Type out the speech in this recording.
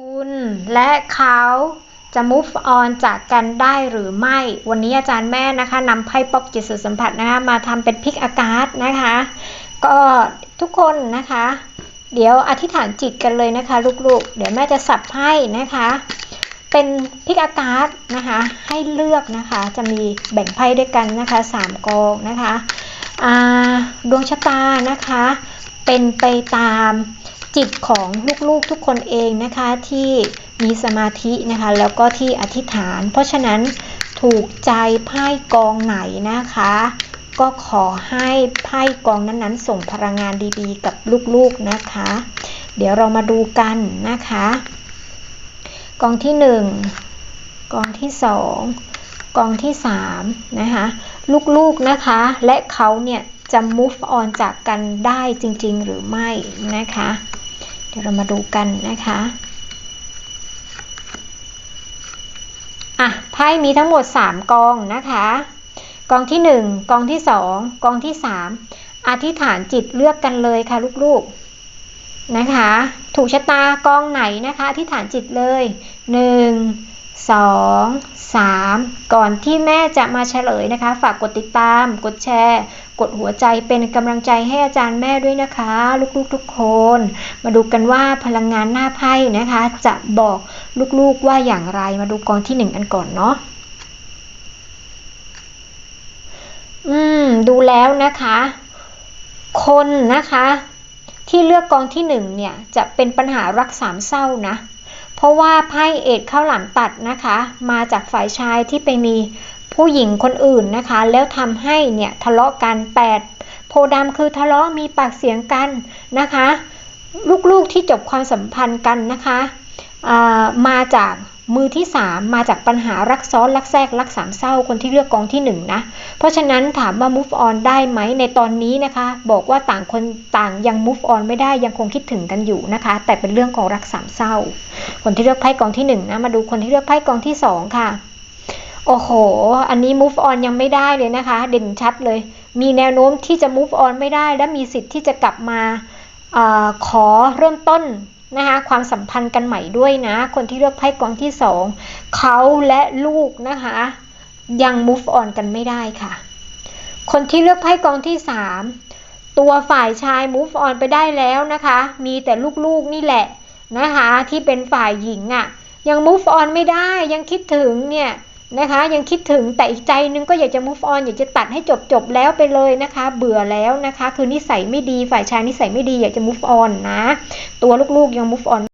คุณและเขาจะ move on จากกันได้หรือไม่ วันนี้อาจารย์แม่นะคะนำไพ่ป๊อกจิตสื่อสัมผัสนะคะมาทำเป็นพิกอากาศนะคะ ก็ทุกคนนะคะ เดี๋ยวอธิษฐานจิตกันเลยนะคะ ลูกๆ เดี๋ยวแม่จะสับไพ่นะคะ เป็นพิกอากาศนะคะ ให้เลือกนะคะ จะมีแบ่งไพ่ด้วยกันนะคะสามกองนะคะดวงชะตานะคะ เป็นไปตาม จิตของลูกๆทุกคนเองนะคะที่มีสมาธินะคะแล้วก็ที่อธิษฐาน เพราะฉะนั้นถูกใจไพ่กองไหนนะคะ ก็ขอให้ไพ่กองนั้นๆ ส่งพลังงานดีๆ กับลูกๆนะคะ เดี๋ยวเรามาดูกันนะคะ กองที่หนึ่งกองที่สองกองที่สามนะคะลูกๆนะคะและเขาเนี่ยจะ move on จากกันได้จริงๆหรือไม่นะคะ ดี๋ยวเรามาดูกันนะคะอะไพ่มีทั้งหมด 3 กองนะคะ กองที่ 1 กองที่ 2 กองที่ 3 อธิษฐานจิตเลือกกันเลยค่ะลูกๆนะคะ ถูกชะตากองไหนนะคะอธิษฐานจิตเลย 1 2 3 ก่อนที่แม่จะมาเฉลยนะคะ ฝากกดติดตาม กดแชร์ กดหัวใจเป็นกำลังใจให้อาจารย์แม่ด้วยนะคะ ลูกๆทุกคน มาดูกันว่าพลังงานหน้าไพ่นะคะ จะบอกลูกๆว่าอย่างไรมาดูกองที่หนึ่งกันก่อนเนาะอืม ดูแล้วนะคะ คนนะคะ ที่เลือกกองที่หนึ่งเนี่ย จะเป็นปัญหารักสามเศร้านะ ราะว่าไพ่เอ็ดข้าวหลามตัดนะคะ มาจากฝ่ายชายที่ไปมีผู้หญิงคนอื่นนะคะ แล้วทำให้เนี่ยทะเลาะกันแปดโพดำคือทะเลาะมีปากเสียงกันนะคะ ลูกๆที่จบความสัมพันธ์กันนะคะามาจาก มือที่ 3 มาจากปัญหารักซ้อนรักแทรกรักสามเศร้าคนที่เลือกกองที่1นนะเพราะฉะนั้นถามว่า move on ได้ไหมในตอนนี้นะคะ บอกว่าต่างคนต่างยัง move on ไม่ได้ยังคงคิดถึงกันอยู่นะคะ แต่เป็นเรื่องของรักสามเศร้า คนที่เลือกไพ่กองที่1นนะมาดูคนที่เลือกไพ่กองที่ 2 ค่ะ โอ้โห อันนี้ move on ยังไม่ได้เลยนะคะ เด่นชัดเลย มีแนวโน้มที่จะ move on ไม่ได้ และมีสิทธิ์ที่จะกลับมาอขอเริ่มต้น นะคะความสัมพันธ์กันใหม่ด้วยนะ คนที่เลือกไพ่กองที่สองเขาและลูกนะคะยัง move on กันไม่ได้ค่ะ คนที่เลือกไพ่กองที่สามตัวฝ่ายชาย move on ไปได้แล้วนะคะ มีแต่ลูกๆนี่แหละนะคะที่เป็นฝ่ายหญิงอะ่ะยัง move on ไม่ได้ยังคิดถึงเนี่ย นะคะ ยังคิดถึงแต่อีกใจนึงก็อยากจะ move on อยากจะตัดให้จบจบแล้วไปเลยนะคะ เบื่อแล้วนะคะ คือนิสัยไม่ดีฝ่ายชายนิสัยไม่ดีอยากจะ move on นะ ตัวลูกๆยัง move on